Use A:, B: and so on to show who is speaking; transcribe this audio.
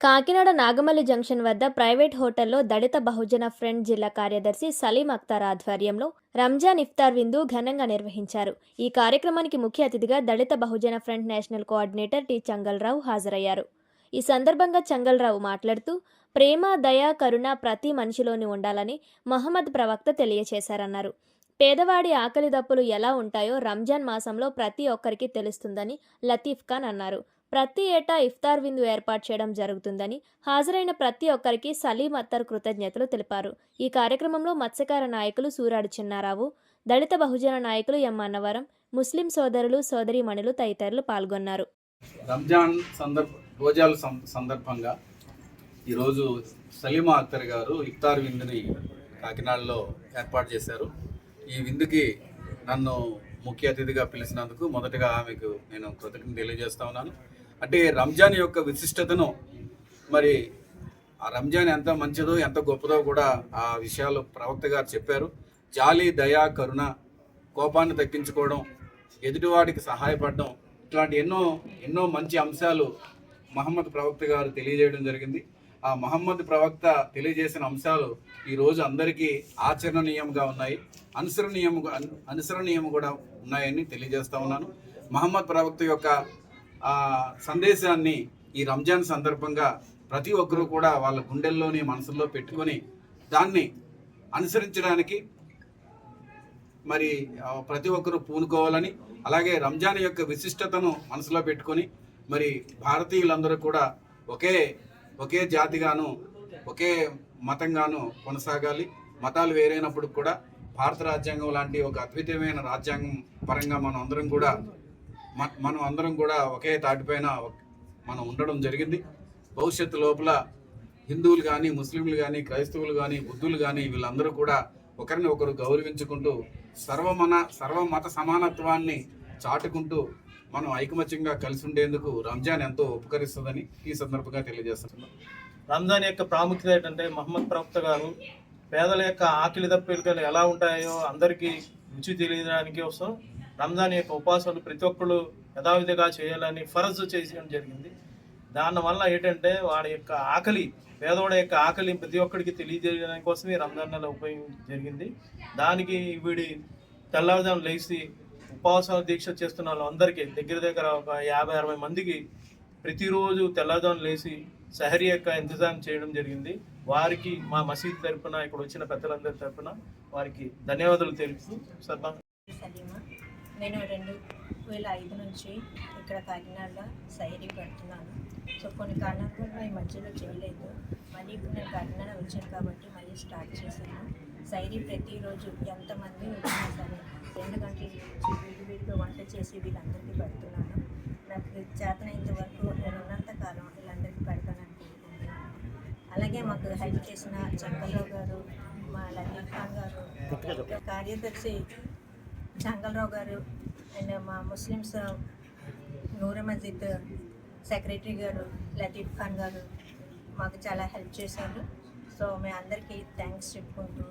A: Kakinada Nagamalli junction వద్ద private హోటల్లో Dalit Bahujan front జిల్లా కార్యదర్శి సలీం అఖ్తార్ ఆధ్వర్యంలో రంజాన్ ఇఫ్తార్ విందు ఘనంగా నిర్వహించారు. ఈ కార్యక్రమానికి ముఖ్య అతిథిగా Dalit Bahujan front national coordinator T Changalrao హాజరయ్యారు. ఈ సందర్భంగా చంగల్రావు మాట్లాడుతూ ప్రేమ దయ కరుణ ప్రతి మనిషిలోని ఉండాలని మహమ్మద్ ప్రవక్త తెలియచేశారన్నారు. పేదవాడి ఆకలి దప్పులు ఎలా ఉంటాయో రంజాన్ మాసంలో ప్రతి ఒక్కరికి తెలుస్తుందని లతీఫ్ ఖాన్ అన్నారు. ప్రతి ఏటా ఇఫ్తార్ విందు ఏర్పాటు చేయడం జరుగుతుందని హాజరైన ప్రతి ఒక్కరికి సలీం అత్తర్ కృతజ్ఞతలు తెలిపారు. ఈ కార్యక్రమంలో మత్స్యకార నాయకులు సూరాడు చిన్నారావు దళిత బహుజన నాయకులు ఎం అన్నవరం ముస్లిం సోదరులు సోదరీమణులు తదితరులు పాల్గొన్నారు.
B: రంజాన్ సందర్భ రోజాల సందర్భంగా ఈరోజు సలీమా అక్తర్ గారు ఇఫ్తార్ విందుని కాకినాడలో ఏర్పాటు చేశారు. ఈ విందుకి నన్ను ముఖ్య అతిథిగా పిలిచినందుకు మొదటగా ఆమెకు నేను కృతజ్ఞత తెలియజేస్తా ఉన్నాను. అంటే రంజాన్ యొక్క విశిష్టతను మరి ఆ రంజాన్ ఎంత మంచిదో ఎంత గొప్పదో కూడా ఆ విషయాలు ప్రవక్త గారు చెప్పారు. జాలి దయా కరుణ కోపాన్ని తగ్గించుకోవడం ఎదుటివాడికి సహాయపడడం ఇట్లాంటి ఎన్నో ఎన్నో మంచి అంశాలు మహమ్మద్ ప్రవక్త గారు తెలియజేయడం జరిగింది. ఆ మహమ్మద్ ప్రవక్త తెలియజేసిన అంశాలు ఈ రోజు అందరికీ ఆచరణీయంగా ఉన్నాయి. అనుసరణీయం అనుసరణీయం కూడా ఉన్నాయని తెలియజేస్తా ఉన్నాను. మహమ్మద్ ప్రవక్త యొక్క సందేశాన్ని ఈ రంజాన్ సందర్భంగా ప్రతి ఒక్కరూ కూడా వాళ్ళ గుండెల్లోని మనసుల్లో పెట్టుకొని దాన్ని అనుసరించడానికి మరి ప్రతి ఒక్కరూ పూనుకోవాలని అలాగే రంజాన్ యొక్క విశిష్టతను మనసులో పెట్టుకొని మరి భారతీయులందరూ కూడా ఒకే ఒకే జాతిగాను ఒకే మతంగాను కొనసాగాలి. మతాలు వేరైనప్పుడు కూడా భారత రాజ్యాంగం లాంటి ఒక అద్వితీయమైన రాజ్యాంగం పరంగా మనం అందరం కూడా మనం అందరం కూడా ఒకే తాటిపైన మనం ఉండడం జరిగింది. భవిష్యత్తు లోపల హిందువులు కానీ ముస్లింలు కానీ క్రైస్తవులు కానీ బుద్ధులు కానీ వీళ్ళందరూ కూడా ఒకరిని ఒకరు గౌరవించుకుంటూ సర్వమన సర్వమత సమానత్వాన్ని చాటుకుంటూ మనం ఐకమత్యంగా కలిసి ఉండేందుకు రంజాన్ ఎంతో ఉపకరిస్తుందని ఈ సందర్భంగా తెలియజేస్తున్నాం.
C: రంజాన్ యొక్క ప్రాముఖ్యత ఏంటంటే మహమ్మద్ ప్రవక్త గారు పేదల యొక్క ఆకలి దప్పికలు ఎలా ఉంటాయో అందరికీ రుచి తెలియడానికి కోసం రంజాన్ యొక్క ఉపాసాలు ప్రతి ఒక్కరు యథావిధిగా చేయాలని ఫరజ్ చేయడం జరిగింది. దానివల్ల ఏంటంటే వాడి యొక్క ఆకలి పేదవాడి యొక్క ఆకలి ప్రతి ఒక్కరికి తెలియజేయడానికి కోసమే రంజాన్ నెల జరిగింది. దానికి వీడి తెల్లవారుజాము లేచి ఉపవాసాలు దీక్ష చేస్తున్న వాళ్ళందరికీ దగ్గర దగ్గర ఒక యాభై అరవై మందికి ప్రతిరోజు తెల్లవారుజాము లేచి సహరి యొక్క ఇంతజాం చేయడం జరిగింది. వారికి మా మసీద్ తరఫున ఇక్కడ వచ్చిన పెద్దలందరి తరఫున వారికి ధన్యవాదాలు తెలుపుతూ సభ
D: సలీమా. నేను రెండు వేల ఐదు నుంచి ఇక్కడ కాకినాడలో సైరీ పెడుతున్నాను. సో కొన్ని కారణాల ఈ మధ్యలో చేయలేదు. మళ్ళీ ఇప్పుడు నేను కాకినాడ వచ్చాను కాబట్టి మళ్ళీ స్టార్ట్ చేశాను. సైరీ ప్రతిరోజు ఎంతమంది వచ్చినా సరే రెండు గంటల నుంచి విడివిడిగా వంట చేసి వీళ్ళందరికీ పెడుతున్నాను. నాకు చేతనైనంత వరకు నేను ఉన్నంత కాలం వీళ్ళందరికీ పెడతానని కోరుకుంటున్నాను అలాగే మాకు హెల్ప్ చేసిన చంద్రరావు గారు మా ఖాన్ గారు కార్యదర్శి జంగల్రావు గారు అండ్ మా ముస్లిమ్స్ నూర మస్జిద్ సెక్రటరీ గారు లతీఫ్ ఖాన్ గారు మాకు చాలా హెల్ప్ చేశారు. సో మీ అందరికీ థ్యాంక్స్ చెప్పుకుంటూ